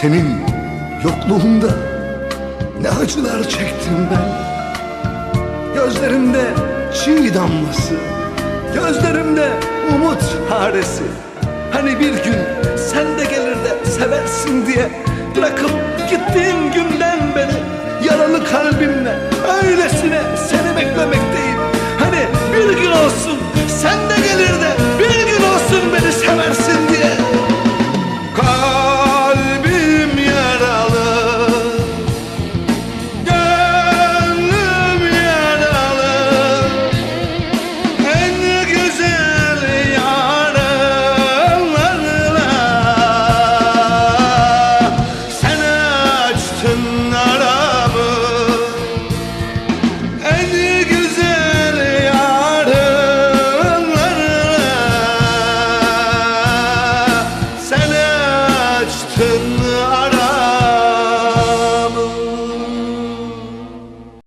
Senin yokluğunda ne acılar çektim ben. Gözlerimde çiğ damlası Gözlerimde umut haresi Hani bir gün sen de gelir de seversin diye Bırakıp gittiğin günden beri Yaralı kalbimle öylesine